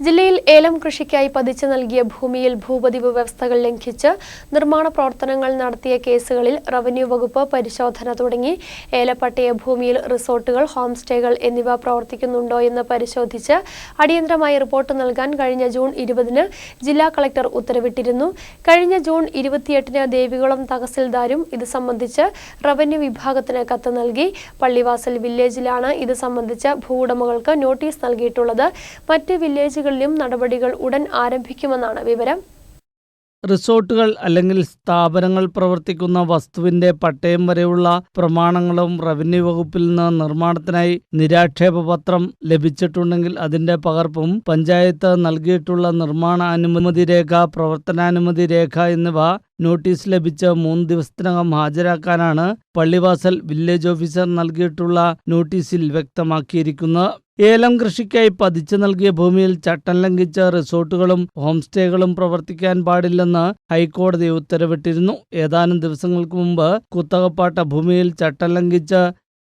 ജില്ലയിൽ ഏലം കൃഷിക്കായി പതിച്ചു നൽകിയ ഭൂമിയിൽ ഭൂപതിവ് വ്യവസ്ഥകൾ ലംഘിച്ച് നിർമ്മാണ പ്രവർത്തനങ്ങൾ നടത്തിയ കേസുകളിൽ റവന്യൂ വകുപ്പ് പരിശോധന തുടങ്ങി. ഏലപ്പട്ടയ ഭൂമിയിൽ റിസോർട്ടുകൾ ഹോം സ്റ്റേകൾ എന്നിവ പ്രവർത്തിക്കുന്നുണ്ടോ എന്ന് പരിശോധിച്ച് അടിയന്തരമായി റിപ്പോർട്ട് നൽകാൻ കഴിഞ്ഞ ജൂൺ ഇരുപതിന് ജില്ലാ കളക്ടർ ഉത്തരവിട്ടിരുന്നു. കഴിഞ്ഞ ജൂൺ ഇരുപത്തിയെട്ടിന് ദേവികുളം തഹസിൽദാരും ഇത് സംബന്ധിച്ച് റവന്യൂ വിഭാഗത്തിന് കത്ത് നൽകി. പള്ളിവാസൽ വില്ലേജിലാണ് ഇത് സംബന്ധിച്ച് ഭൂവുടമകൾക്ക് നോട്ടീസ് നൽകിയിട്ടുള്ളത്. മറ്റ് വില്ലേജുകളിലും നടപടികൾ ഉടൻ ആരംഭിക്കുമെന്നാണ് വിവരം. റിസോർട്ടുകൾ അല്ലെങ്കിൽ സ്ഥാപനങ്ങൾ പ്രവർത്തിക്കുന്ന വസ്തുവിന്റെ പട്ടയം വരെയുള്ള പ്രമാണങ്ങളും റവന്യൂ വകുപ്പിൽ നിന്ന് നിർമ്മാണത്തിനായി നിരാക്ഷേപ പത്രം ലഭിച്ചിട്ടുണ്ടെങ്കിൽ അതിന്റെ പകർപ്പും പഞ്ചായത്ത് നൽകിയിട്ടുള്ള നിർമ്മാണ അനുമതി രേഖ പ്രവർത്തനാനുമതി രേഖ എന്നിവ നോട്ടീസ് ലഭിച്ച് മൂന്ന് ദിവസത്തിനകം ഹാജരാക്കാനാണ് പള്ളിവാസൽ വില്ലേജ് ഓഫീസർ നൽകിയിട്ടുള്ള നോട്ടീസിൽ വ്യക്തമാക്കിയിരിക്കുന്നത്. ഏലം കൃഷിക്കായി പതിച്ചു നൽകിയ ഭൂമിയിൽ ചട്ടം ലംഘിച്ച റിസോർട്ടുകളും ഹോം സ്റ്റേകളും പ്രവർത്തിക്കാൻ പാടില്ലെന്ന് ഹൈക്കോടതി ഉത്തരവിട്ടിരുന്നു. ഏതാനും ദിവസങ്ങൾക്ക് മുമ്പ് കുത്തകപ്പാട്ട ഭൂമിയിൽ ചട്ടം ലംഘിച്ച്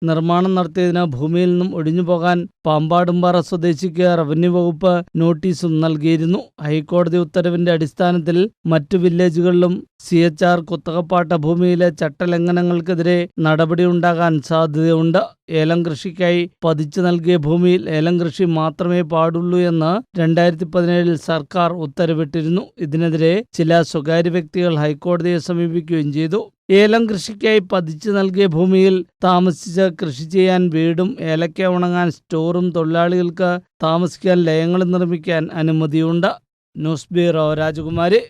നിർമ്മാണം നടത്തിയതിന് ഭൂമിയിൽ നിന്നും ഒഴിഞ്ഞു പോകാൻ പാമ്പാടുംപാറ സ്വദേശിക്ക് റവന്യൂ വകുപ്പ് നോട്ടീസും നൽകിയിരുന്നു. ഹൈക്കോടതി ഉത്തരവിന്റെ അടിസ്ഥാനത്തിൽ മറ്റു വില്ലേജുകളിലും സി എച്ച് ആർ കുത്തകപ്പാട്ട ഭൂമിയിലെ ചട്ടലംഘനങ്ങൾക്കെതിരെ നടപടിയുണ്ടാകാൻ സാധ്യതയുണ്ട്. ഏലം കൃഷിക്കായി പതിച്ചു നൽകിയ ഭൂമിയിൽ ഏലം കൃഷി മാത്രമേ പാടുള്ളൂ എന്ന് രണ്ടായിരത്തി പതിനേഴിൽ സർക്കാർ ഉത്തരവിട്ടിരുന്നു. ഇതിനെതിരെ ചില സ്വകാര്യ വ്യക്തികൾ ഹൈക്കോടതിയെ സമീപിക്കുകയും ചെയ്തു. ഏലം കൃഷിക്കായി പതിച്ചു നൽകിയ ഭൂമിയിൽ താമസിച്ച് കൃഷി ചെയ്യാൻ വീടും ഏലക്ക ഉണങ്ങാൻ സ്റ്റോറും തൊഴിലാളികൾക്ക് താമസിക്കാൻ ലയങ്ങൾ നിർമ്മിക്കാൻ അനുമതിയുണ്ട്. ന്യൂസ് ബ്യൂറോ രാജകുമാരി.